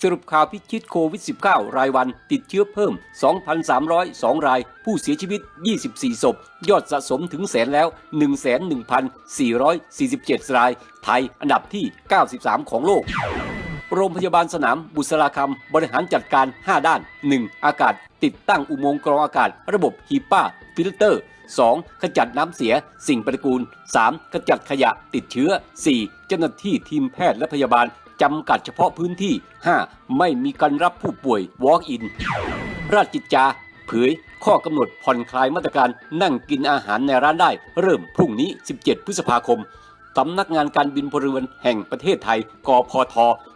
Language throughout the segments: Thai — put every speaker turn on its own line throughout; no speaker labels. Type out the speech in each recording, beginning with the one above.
สรุปข่าวพิชิตโควิด -19 รายวันติดเชื้อเพิ่ม 2,302 ราย ผู้เสียชีวิต 24 ศพ ยอดสะสมถึงแสนแล้ว111,447 ราย ไทยอันดับที่ 93 ของโลก โรงพยาบาลสนามบุษราคำบริหารจัดการ 5 ด้าน 1. อากาศ ติดตั้งอุโมงค์กรองอากาศ ระบบฮีป้า ฟิลเตอร์ 2. ขจัดน้ำเสีย สิ่งปฏิกูล 3. ขจัดขยะติดเชื้อ 4. เจ้าหน้าที่ทีมแพทย์และพยาบาล จำกัดเฉพาะพื้นที่ 5. ไม่มีการรับผู้ป่วย Walk-in ราชกิจจาเผยข้อกำหนดผ่อนคลายมาตรการนั่งกินอาหารในร้านได้ เริ่มพรุ่งนี้ 17 พฤษภาคมสำนักงานการบินพลเรือนแห่งประเทศไทย กพท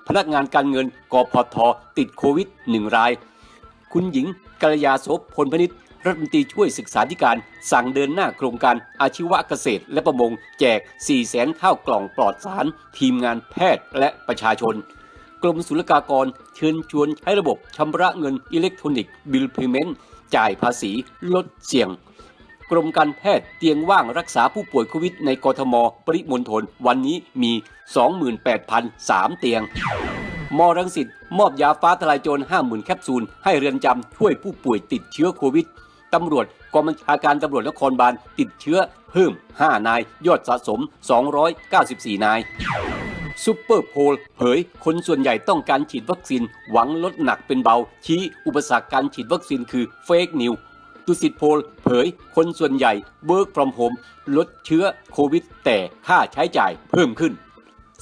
พนักงานการเงิน กพท ติดโควิด 1 ราย คุณหญิงกัลยาโสพลพนิษฐ์รัฐมนตรีช่วยศึกษาธิการสั่งเดินหน้าโครงการอาชีวะเกษตร และประมง แจก4แสนข้าวกล่องปลอดสาร ทีมงานแพทย์และประชาชน กรมศุลกากรเชิญชวนใช้ระบบชำระเงินอิเล็กทรอนิกส์บิลเพย์เมนต์จ่ายภาษีลดเสี่ยง กรมการแพทย์เตียงว่างรักษาผู้ป่วยโควิดในกทม ปริมณฑลวันนี้มี 28,003 เตียง มรังสิตมอบยาฟ้าทลายโจร50,000แคปซูล ให้เรือนจำช่วยผู้ป่วยติดเชื้อโควิดตำรวจกองบัญชาการตำรวจนครบาลติดเชื้อเพิ่ม 5 นาย ยอดสะสม 294 นายซูเปอร์โพลเผย คนส่วนใหญ่ต้องการฉีดวัคซีน หวังลดหนักเป็นเบา ชี้อุปสรรคการฉีดวัคซีนคือเฟกนิวตุสิตโพลเผย คนส่วนใหญ่เบิร์กฟรอมโฮมลดเชื้อโควิด แต่ค่าใช้จ่ายเพิ่มขึ้น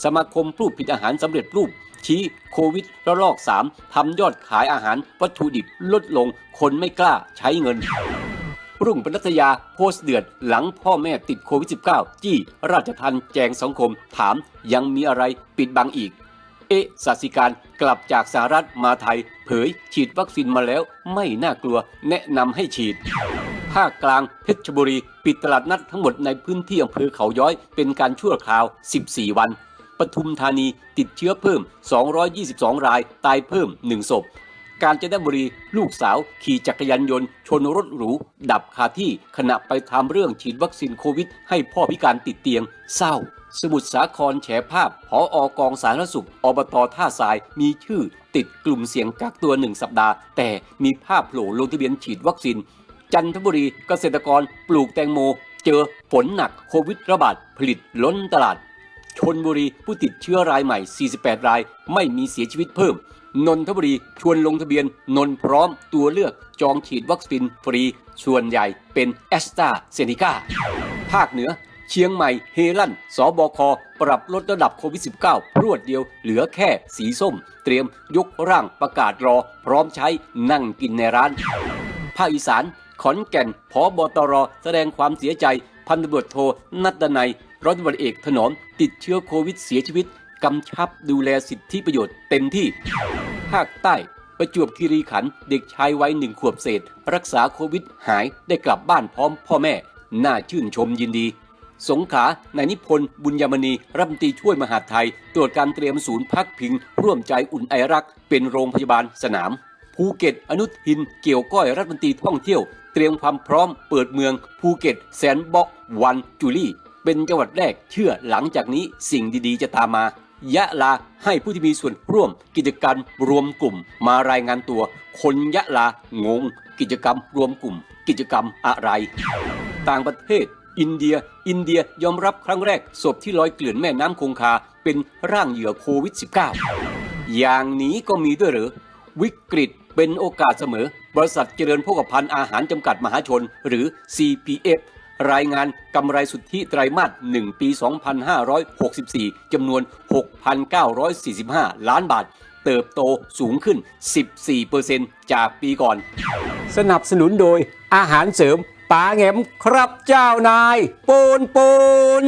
สมาคมผู้ผลิตอาหารสำเร็จรูป ชี้โควิดระลอก 3 ทำยอดขายอาหารวัตถุดิบลดลง คนไม่กล้าใช้เงิน รุ่งปนัตยาโพสต์เดือดหลังพ่อแม่ติดโควิด -19 จี้ราชทันแจงสังคมถามยังมีอะไรปิดบังอีก เอะสาสิการกลับจากสหรัฐมาไทย เผยฉีดวัคซีนมาแล้วไม่น่ากลัวแนะนำให้ฉีดภาคกลางเพชรบุรี ปิดตลาดนัดทั้งหมดในพื้นที่อำเภอเขาย้อยเป็นการชั่วคราว 14 วัน ปทุมธานีติดเชื้อเพิ่ม 222 ราย ตายเพิ่ม 1 ศพ กาญจนบุรีลูกสาวขี่จักรยานยนต์ ชนรถหรู ดับคาที่ขณะไปทำเรื่องฉีดวัคซีนโควิด ให้พ่อพิการติดเตียง เศร้า สมุทรสาครแฉภาพผออกองสาธารณสุข อบตท่าทรายมีชื่อ ติดกลุ่มเสี่ยงกักตัวหนึ่งสัปดาห์ แต่มีภาพโผล่ลงทะเบียนฉีดวัคซีนจันทบุรีเกษตรกรปลูกแตงโม เจอฝนหนักโควิดระบาดผลิตล้นตลาด นบุรีผู้ติดเชื้อรายใหม่ 48 ราย ไม่มีเสียชีวิตเพิ่ม นนทบุรีชวนลงทะเบียน นนพร้อมตัวเลือกจองฉีดวัคซีนฟรี ส่วนใหญ่เป็นแอสตราเซเนกาภาคเหนือ เชียงใหม่เฮลั่น สบค ปรับลดระดับโควิด -19 รวดเดียวเหลือแค่สีส้ม เตรียมยกร่างประกาศรอ พร้อมใช้นั่งกินในร้าน ภาคอีสานขอนแก่นพอบตรแสดงความเสียใจพันตำรวจโทนัดนัย ร้อยตำรวจเอกถนอมติดเชื้อโควิดเสียชีวิต กำชับดูแลสิทธิประโยชน์เต็มที่ ภาคใต้ ประจวบคีรีขันธ์เด็กชายวัยหนึ่งขวบเศษ รักษาโควิดหายได้กลับบ้านพร้อมพ่อแม่ น่าชื่นชมยินดี สงขลานายนิพนธ์บุญยมณีรัฐมนตรีช่วยมหาดไทย ตรวจการเตรียมศูนย์พักพิง ร่วมใจอุ่นไอรัก เป็นโรงพยาบาลสนามภูเก็ต อนุทิน เกี่ยวก้อยรัฐมนตรีท่องเที่ยว เตรียมความพร้อมเปิดเมืองภูเก็ตแซนบ็อกวันจูลี่ เป็นจังหวัดแรกเชื่อหลังจากนี้สิ่งดีๆ จะตามมา ยะลาให้ผู้ที่มีส่วนร่วม กิจกรรมรวมกลุ่ม มารายงานตัว คนยะลางง กิจกรรมรวมกลุ่ม กิจกรรมอะไร ต่างประเทศ อินเดีย อินเดียยอมรับครั้งแรกศพที่ลอยเกลื่อนแม่น้ำคงคา เป็นร่างเหยื่อโควิด -19 อย่างนี้ก็มีด้วยหรือวิกฤตเป็นโอกาสเสมอ บริษัทเจริญโภคภัณฑ์อาหารจำกัดมหาชน หรือ CPF รายงานกำไรสุทธิไตรมาส 1 ปี 2564 จำนวน 6,945 ล้านบาท เติบโตสูงขึ้น 14%จากปีก่อน สนับสนุนโดยอาหารเสริมปาแงมครับเจ้านาย ปูนปูน